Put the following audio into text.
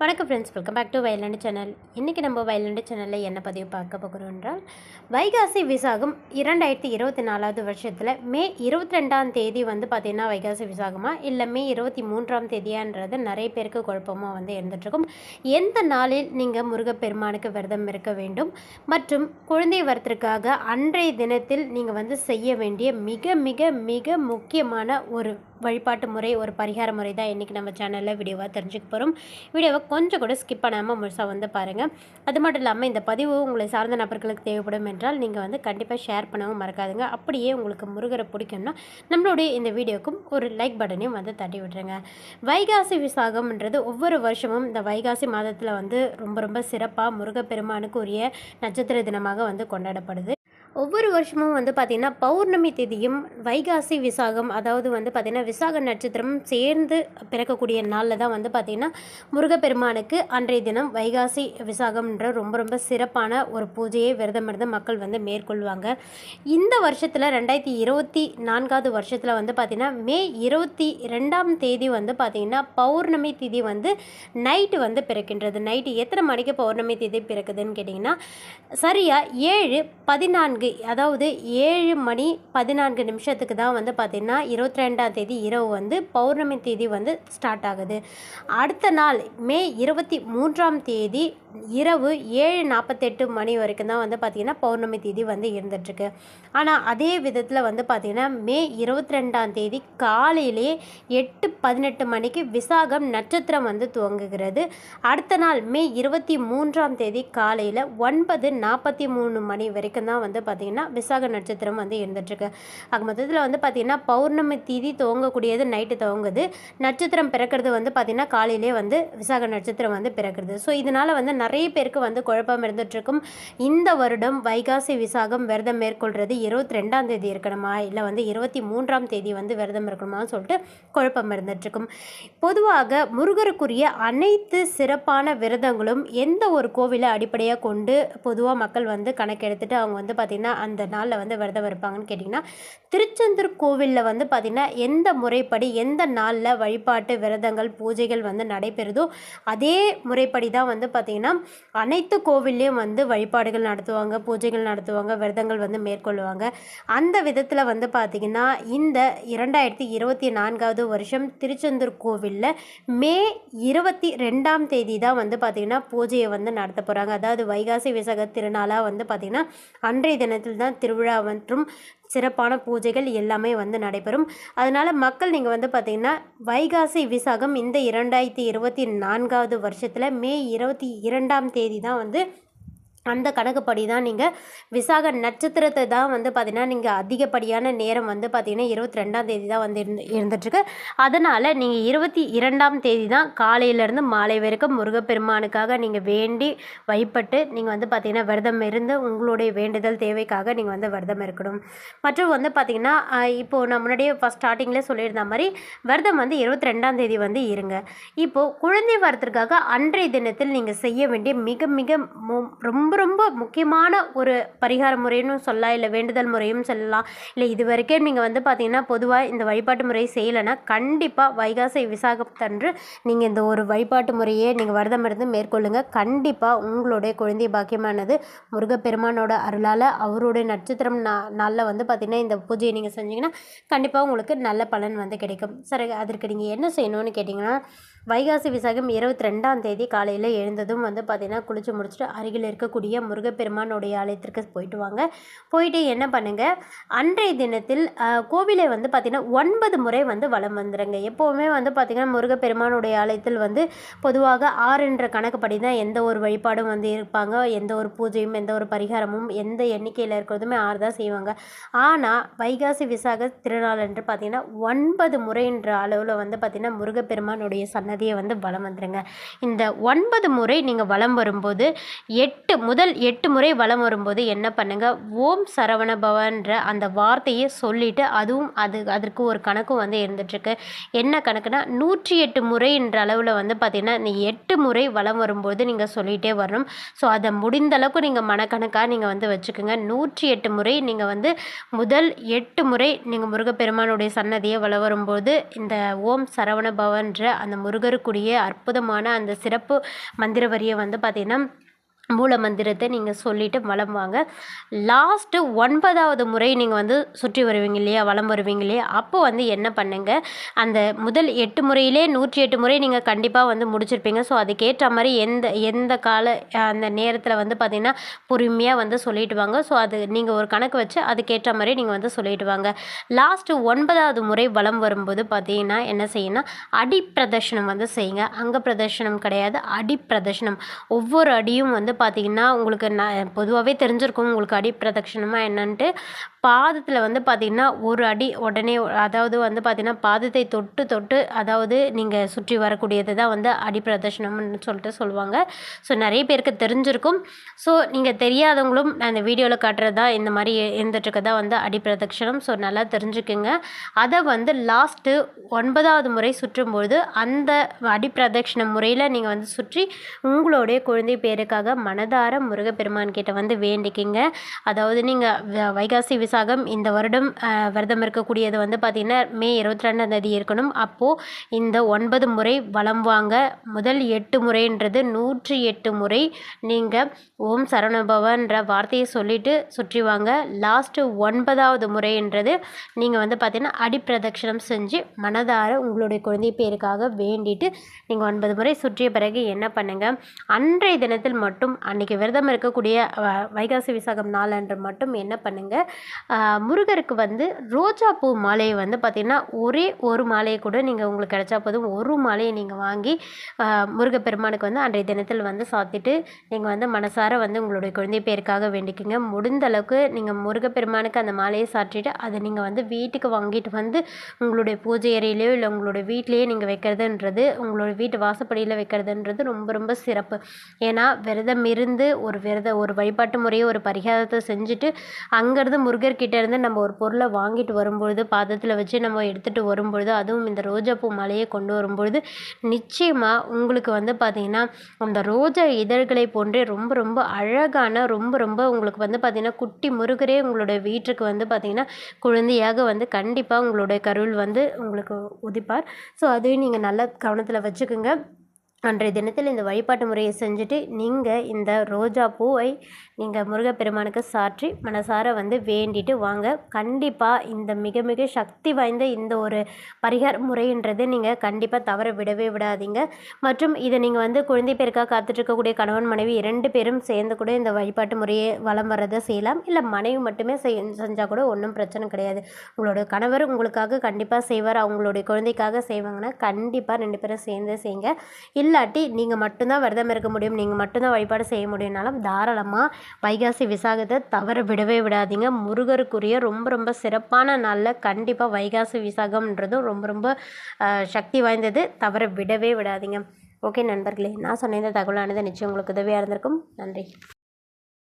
வணக்கம் friends welcome back to violent channel இன்றைக்கி நம்ம வயலண்டு சேனலில் என்ன பதிவு பார்க்க போகிறோம் என்றால் வைகாசி விசாகம் இரண்டாயிரத்தி இருபத்தி நாலாவது வருஷத்தில் மே இருபத்தி ரெண்டாம் தேதி வந்து பார்த்திங்கன்னா வைகாசி விசாகமா இல்லை மே இருபத்தி மூன்றாம் தேதியான்றது நிறைய பேருக்கு குழப்பமாக வந்து இருந்துகிட்ருக்கும் எந்த நாளில் நீங்கள் முருகப்பெருமானுக்கு விரதம் இருக்க வேண்டும்? மற்றும் குழந்தை வரத்திற்காக அன்றைய தினத்தில் நீங்கள் வந்து செய்ய வேண்டிய மிக மிக மிக முக்கியமான ஒரு வழிபாட்டு முறை ஒரு பரிகார முறை தான் இன்றைக்கி நம்ம சேனலில் வீடியோவாக தெரிஞ்சுக்க போகிறோம் வீடியோவை கொஞ்சம் கூட ஸ்கிப் பண்ணாமல் முழுசாக வந்து பாருங்கள் அது மட்டும் இல்லாமல் இந்த பதிவு உங்களை சார்ந்த நபர்களுக்கு தேவைப்படும் என்றால் நீங்கள் வந்து கண்டிப்பாக ஷேர் பண்ணவும் மறக்காதுங்க. அப்படியே உங்களுக்கு முருகரை பிடிக்கும்னா நம்மளுடைய இந்த வீடியோக்கும் ஒரு லைக் பட்டனையும் வந்து தட்டி விட்டுருங்க. வைகாசி விசாகம்ன்றது ஒவ்வொரு வருஷமும் இந்த வைகாசி மாதத்தில் வந்து ரொம்ப ரொம்ப சிறப்பாக முருகப்பெருமானுக்கு உரிய நட்சத்திர தினமாக வந்து கொண்டாடப்படுது. ஒவ்வொரு வருஷமும் வந்து பார்த்திங்கன்னா பௌர்ணமி திதியும் வைகாசி விசாகம் அதாவது வந்து பார்த்திங்கன்னா விசாக நட்சத்திரம் சேர்ந்து பிறக்கக்கூடிய நாளில் தான் வந்து பார்த்திங்கன்னா முருகப்பெருமானுக்கு அன்றைய தினம் வைகாசி விசாகம்ன்ற ரொம்ப ரொம்ப சிறப்பான ஒரு பூஜையை விரதம் இருந்து மக்கள் வந்து மேற்கொள்வாங்க. இந்த வருஷத்தில் ரெண்டாயிரத்தி இருபத்தி நான்காவது வருஷத்தில் வந்து பார்த்திங்கன்னா மே இருபத்தி ரெண்டாம் தேதி வந்து பார்த்திங்கன்னா பௌர்ணமி திதி வந்து நைட்டு வந்து பிறக்கின்றது. நைட்டு எத்தனை மணிக்கு பௌர்ணமி திதி பிறக்குதுன்னு கேட்டிங்கன்னா சரியாக ஏழு பதினான்கு அதாவது ஏழு மணி பதினான்கு நிமிஷத்துக்கு தான் வந்து பார்த்திங்கன்னா இருபத்தி ரெண்டாம் தேதி இரவு வந்து பௌர்ணமி தேதி வந்து ஸ்டார்ட் ஆகுது. அடுத்த நாள் மே இருபத்தி மூன்றாம் தேதி இரவு ஏழு நாற்பத்தெட்டு மணி வரைக்கும் தான் வந்து பார்த்திங்கன்னா பௌர்ணமி தேதி வந்து இருந்துகிட்ருக்கு ஆனால் அதே விதத்தில் வந்து பார்த்திங்கன்னா மே இருபத்தி ரெண்டாம் தேதி காலையிலே எட்டு பதினெட்டு மணிக்கு விசாகம் நட்சத்திரம் வந்து துவங்குகிறது. அடுத்த நாள் மே இருபத்தி மூன்றாம் தேதி காலையில் ஒன்பது நாற்பத்தி மூணு மணி வரைக்கும் தான் வந்து பார்த்திங்கன்னா விசாக நட்சத்திரம் வந்து இருந்துகிட்ருக்கு ஆக மொத்தத்தில் வந்து பார்த்திங்கன்னா பௌர்ணமி தேதி துவங்கக்கூடியது நைட்டு துவங்குது. நட்சத்திரம் பிறக்கிறது வந்து பார்த்திங்கன்னா காலையிலே வந்து விசாக நட்சத்திரம் வந்து பிறக்கிறது. ஸோ இதனால் வந்து நிறைய பேருக்கு வந்து குழப்பம் இருந்துகிட்ருக்கும் இந்த வருடம் வைகாசி விசாகம் விரதம் மேற்கொள்கிறது இருபத்தி ரெண்டாம் தேதி இருக்கணுமா? இல்லை வந்து இருபத்தி மூன்றாம் தேதி வந்து விரதம் இருக்கணுமான்னு சொல்லிட்டு குழப்பம் இருந்துகிட்ருக்கும் பொதுவாக முருகருக்குரிய அனைத்து சிறப்பான விரதங்களும் எந்த ஒரு கோவிலை அடிப்படையாக கொண்டு பொதுவாக மக்கள் வந்து கணக்கெடுத்துட்டு அவங்க வந்து பார்த்திங்கன்னா அந்த நாளில் வந்து விரதம் இருப்பாங்கன்னு கேட்டிங்கன்னா திருச்செந்தூர் கோவிலில் வந்து பார்த்திங்கன்னா எந்த முறைப்படி எந்த நாளில் வழிபாட்டு விரதங்கள் பூஜைகள் வந்து நடைபெறுதோ அதே முறைப்படி தான் வந்து பார்த்திங்கன்னா அனைத்து கோவில்லையும் வந்து வழிபாடுகள் நடத்துவாங்க பூஜைகள் நடத்துவாங்க விரதங்கள் வந்து மேற்கொள்வாங்க. அந்த விதத்தில் வந்து பார்த்திங்கன்னா இந்த இரண்டாயிரத்தி இருபத்தி நான்காவது வருஷம் திருச்செந்தூர் கோவிலில் மே இருபத்தி ரெண்டாம் தேதி தான் வந்து பார்த்திங்கன்னா பூஜையை வந்து நடத்த போகிறாங்க அதாவது வைகாசி விசக திருநாளாக வந்து பார்த்திங்கன்னா அன்றைய தினத்தில் தான் திருவிழா மற்றும் சிறப்பான பூஜைகள் எல்லாமே வந்து நடைபெறும். அதனால் மக்கள் நீங்கள் வந்து பார்த்திங்கன்னா வைகாசி விசாகம் இந்த இரண்டாயிரத்தி இருபத்தி நான்காவது வருஷத்தில் மே இருபத்தி இரண்டாம் தேதி தான் வந்து அந்த கணக்குப்படி தான் நீங்கள் விசாக நட்சத்திரத்தை தான் வந்து பார்த்திங்கன்னா நீங்கள் அதிகப்படியான நேரம் வந்து பார்த்திங்கன்னா இருபத்தி ரெண்டாம் தேதி தான் வந்து இருந்து இருந்துட்டுருக்கு. அதனால் நீங்கள் இருபத்தி இரண்டாம் தேதி தான் காலையிலேருந்து மாலை வரைக்கும் முருகப்பெருமானுக்காக நீங்கள் வேண்டி வழிபட்டு நீங்கள் வந்து பார்த்திங்கன்னா விரதம் இருந்து உங்களுடைய வேண்டுதல் தேவைக்காக நீங்கள் வந்து விரதம் இருக்கணும். மற்றும் வந்து பார்த்திங்கன்னா இப்போது நான் முன்னாடியே ஃபஸ்ட் ஸ்டார்டிங்கில் சொல்லியிருந்த மாதிரி விரதம் வந்து இருபத்தி ரெண்டாம் தேதி வந்து இருங்க. இப்போது குழந்தை வரத்திற்காக அன்றைய தினத்தில் நீங்கள் செய்ய வேண்டிய மிக மிக ரொம்ப ரொம்ப ரொம்ப முக்கியமான ஒரு பரிகார முறைன்னு சொல்லலாம். இல்லை வேண்டுதல் முறையும் சொல்லலாம். இல்லை இது வரைக்கும் நீங்கள் வந்து பார்த்தீங்கன்னா பொதுவாக இந்த வழிபாட்டு முறையை செய்யலைன்னா கண்டிப்பாக வைகாசி விசாகத்தன்று நீங்கள் இந்த ஒரு வழிபாட்டு முறையே நீங்கள் விரதம் இருந்து மேற்கொள்ளுங்கள் கண்டிப்பாக உங்களுடைய குழந்தை பாக்கியமானது முருகப்பெருமானோட அருளால் அவருடைய நட்சத்திரம் நா நாளில் வந்து பார்த்திங்கன்னா இந்த பூஜையை நீங்கள் செஞ்சீங்கன்னா கண்டிப்பாக உங்களுக்கு நல்ல பலன் வந்து கிடைக்கும். சரி அதற்கு நீங்கள் என்ன செய்யணும்னு கேட்டிங்கன்னா வைகாசி விசாகம் இருபத்தி ரெண்டாம் தேதி காலையில் எழுந்ததும் வந்து பார்த்திங்கன்னா குளிச்சு முடிச்சுட்டு அருகில் இருக்கக்கூடிய முருகப்பெருமானுடைய ஆலயத்திற்கு போயிட்டு வாங்க. போயிட்டு என்ன பண்ணுங்கள் அன்றைய தினத்தில் கோவிலை வந்து பார்த்திங்கன்னா ஒன்பது முறை வந்து வலம் வந்துடுங்க எப்போவுமே வந்து பார்த்திங்கன்னா முருகப்பெருமானுடைய ஆலயத்தில் வந்து பொதுவாக ஆறு என்ற கணக்குப்படி தான் எந்த ஒரு வழிபாடும் வந்து இருப்பாங்க. எந்த ஒரு பூஜையும் எந்த ஒரு பரிகாரமும் எந்த எண்ணிக்கையில் இருக்கிறதுமே ஆறு தான் செய்வாங்க. ஆனால் வைகாசி விசாக திருநாள் என்று பார்த்திங்கன்னா ஒன்பது முறைன்ற அளவில் வந்து பார்த்திங்கன்னா முருகப்பெருமானுடைய சன்னதியை வந்து வலம் வந்துடுங்க இந்த ஒன்பது முறை நீங்கள் வலம் வரும்போது எட்டு முதல் எட்டு முறை வலம் வரும்போது என்ன பண்ணுங்கள் ஓம் சரவண பவன்ற அந்த வார்த்தையை சொல்லிவிட்டு அதுவும் அது அதற்கு ஒரு கணக்கும் வந்து இருந்துட்டுருக்கு. என்ன கணக்குனா நூற்றி எட்டு முறைன்ற அளவில் வந்து பார்த்திங்கன்னா இந்த எட்டு முறை வலம் வரும்போது நீங்கள் சொல்லிகிட்டே வரணும். ஸோ அதை முடிந்த அளவுக்கு நீங்கள் மனக்கணக்காக நீங்கள் வந்து வச்சுக்கோங்க. நூற்றி எட்டு முறை நீங்கள் வந்து முதல் எட்டு முறை நீங்கள் முருகப்பெருமானுடைய சன்னதியை வளம் வரும்போது இந்த ஓம் சரவண பவன்ற அந்த முருக நுகரக்கூடிய அற்புதமான அந்த சிறப்பு மந்திர வரியை வந்து பார்த்திங்கன்னா மூல மந்திரத்தை நீங்கள் சொல்லிவிட்டு வலம் வாங்க. லாஸ்ட்டு ஒன்பதாவது முறை நீங்கள் வந்து சுற்றி வருவீங்க இல்லையா வலம் வருவீங்க இல்லையா அப்போ வந்து என்ன பண்ணுங்க? அந்த முதல் எட்டு முறையிலே நூற்றி எட்டு முறை நீங்கள் கண்டிப்பாக வந்து முடிச்சிருப்பீங்க. ஸோ அதுக்கேற்ற மாதிரி எந்த எந்த கால அந்த நேரத்தில் வந்து பார்த்திங்கன்னா பொறுமையாக வந்து சொல்லிட்டு வாங்க. ஸோ அது நீங்கள் ஒரு கணக்கு வச்சு அதுக்கேற்ற மாதிரி நீங்கள் வந்து சொல்லிட்டு வாங்க. லாஸ்ட்டு ஒன்பதாவது முறை வலம் வரும்போது பார்த்தீங்கன்னா என்ன செய்யணும் அடி பிரதர்ஷனம் வந்து செய்யுங்க. அங்க பிரதர்ஷனம் கிடையாது அடி பிரதர்ஷனம் ஒவ்வொரு அடியும் வந்து பார்த்தீங்கன்னா உங்களுக்கு நான் பொதுவாகவே தெரிஞ்சிருக்கும் உங்களுக்கு அடி பிரதட்சணமாக என்னன்ட்டு. பாதத்தில் வந்து பார்த்திங்கன்னா ஒரு அடி உடனே அதாவது வந்து பார்த்திங்கன்னா பாதத்தை தொட்டு தொட்டு அதாவது நீங்கள் சுற்றி வரக்கூடியது தான் வந்து அடி பிரதர்ஷனம்னு சொல்லிட்டு சொல்லுவாங்க. ஸோ நிறைய பேருக்கு தெரிஞ்சிருக்கும். ஸோ நீங்கள் தெரியாதவங்களும் நான் இந்த வீடியோவில் காட்டுறது தான் இந்த மாதிரி இருந்துட்டுருக்க தான் வந்து அடி பிரதட்சணம் ஸோ நல்லா தெரிஞ்சுக்குங்க. அதை வந்து லாஸ்ட்டு ஒன்பதாவது முறை சுற்றும்பொழுது அந்த அடி பிரதட்சணம் முறையில் நீங்கள் வந்து சுற்றி உங்களுடைய குழந்தை பேருக்காக மனதார முருகப்பெருமான் கிட்ட வந்து வேண்டிக்கிங்க. அதாவது நீங்கள் வைகாசி விசாகம் இந்த வருடம் விரதம் இருக்கக்கூடியது வந்து பார்த்திங்கன்னா மே இருபத்தி ரெண்டாம் தேதி இருக்கணும். அப்போது இந்த ஒன்பது முறை வலம் வாங்க. முதல் எட்டு முறைன்றது நூற்றி எட்டு முறை நீங்கள் ஓம் சரணுபவன்ற வார்த்தையை சொல்லிவிட்டு சுற்றி வாங்க. லாஸ்ட்டு ஒன்பதாவது முறைன்றது நீங்கள் வந்து பார்த்திங்கன்னா அடிப்பிரதட்சணம் செஞ்சு மனதார உங்களுடைய குழந்தை பேருக்காக வேண்டிட்டு நீங்கள் ஒன்பது முறை சுற்றிய பிறகு என்ன பண்ணுங்கள் அன்றைய தினத்தில் மட்டும் அன்றைக்கி விரதம் இருக்கக்கூடிய வைகாசி விசாகம் நாளன்று மட்டும் என்ன பண்ணுங்கள் முருகருக்கு வந்து ரோஜா பூ மாலையை வந்து பார்த்திங்கன்னா ஒரே ஒரு மாலையை கூட நீங்கள் உங்களுக்கு கிடைச்சா போதும். ஒரு மாலையை நீங்கள் வாங்கி முருகப்பெருமானுக்கு வந்து அன்றைய தினத்தில் வந்து சாத்திட்டு நீங்கள் வந்து மனசார வந்து உங்களுடைய குழந்தை பேருக்காக வேண்டிக்கிங்க. முடிந்த அளவுக்கு நீங்கள் முருகப்பெருமானுக்கு அந்த மாலையை சாற்றிட்டு அதை நீங்கள் வந்து வீட்டுக்கு வாங்கிட்டு வந்து உங்களுடைய பூஜை அறையிலையோ இல்லை உங்களுடைய வீட்டிலேயே நீங்கள் வைக்கிறதுன்றது உங்களோட வீட்டு வாசப்படியில் வைக்கிறதுன்றது ரொம்ப ரொம்ப சிறப்பு. ஏன்னா விரதம் இருந்து ஒரு விரத ஒரு வழிபாட்டு முறையை ஒரு பரிகாரத்தை செஞ்சுட்டு அங்கேருந்து முருகர் முருகர்கிட்ட இருந்து நம்ம ஒரு பொருளை வாங்கிட்டு வரும்பொழுது பாதத்தில் வச்சு நம்ம எடுத்துகிட்டு வரும்பொழுது அதுவும் இந்த ரோஜாப்பூ மலையை கொண்டு வரும்பொழுது நிச்சயமாக உங்களுக்கு வந்து பார்த்திங்கன்னா அந்த ரோஜா இதழ்களை போன்றே ரொம்ப ரொம்ப அழகான ரொம்ப ரொம்ப உங்களுக்கு வந்து பார்த்திங்கன்னா குட்டி முருகரே உங்களுடைய வீட்டுக்கு வந்து பார்த்திங்கன்னா குழந்தையாக வந்து கண்டிப்பாக உங்களுடைய கருள் வந்து உங்களுக்கு உதிப்பார். ஸோ அதையும் நீங்கள் நல்லா கவனத்தில் வச்சுக்கோங்க. அன்றைய தினத்தில் இந்த வழிபாட்டு முறையை செஞ்சுட்டு நீங்கள் இந்த ரோஜா பூவை நீங்கள் முருகப்பெருமானுக்கு சாற்றி மனசார வந்து வேண்டிட்டு வாங்க. கண்டிப்பாக இந்த மிக மிக சக்தி வாய்ந்த இந்த ஒரு பரிகார முறைன்றது நீங்கள் கண்டிப்பாக தவற விடவே விடாதீங்க. மற்றும் இதை நீங்கள் வந்து குழந்தை பேருக்காக காத்துட்ருக்கக்கூடிய கணவன் மனைவி இரண்டு பேரும் சேர்ந்து கூட இந்த வழிபாட்டு முறையை வளம் வர்றதை செய்யலாம். இல்லை மனைவி மட்டுமே செய் செஞ்சால் கூட ஒன்றும் பிரச்சனை கிடையாது. உங்களோட கணவர் உங்களுக்காக கண்டிப்பாக செய்வார். அவங்களுடைய குழந்தைக்காக செய்வாங்கன்னா கண்டிப்பாக ரெண்டு பேரும் சேர்ந்து செய்யுங்க. இல்லை இல்லாட்டி நீங்கள் மட்டும்தான் விரதம் இருக்க முடியும். நீங்கள் மட்டும்தான் வழிபாடு செய்ய முடியும்னாலும் தாராளமாக வைகாசி விசாகத்தை தவற விடவே விடாதீங்க. முருகருக்குரிய ரொம்ப ரொம்ப சிறப்பான நாளில் கண்டிப்பாக வைகாசி விசாகம்ன்றதும் ரொம்ப ரொம்ப சக்தி வாய்ந்தது. தவற விடவே விடாதீங்க. ஓகே நண்பர்களே நான் சொன்ன இந்த தகவலானது நிச்சயம் உங்களுக்கு உதவியாக இருந்திருக்கும். நன்றி.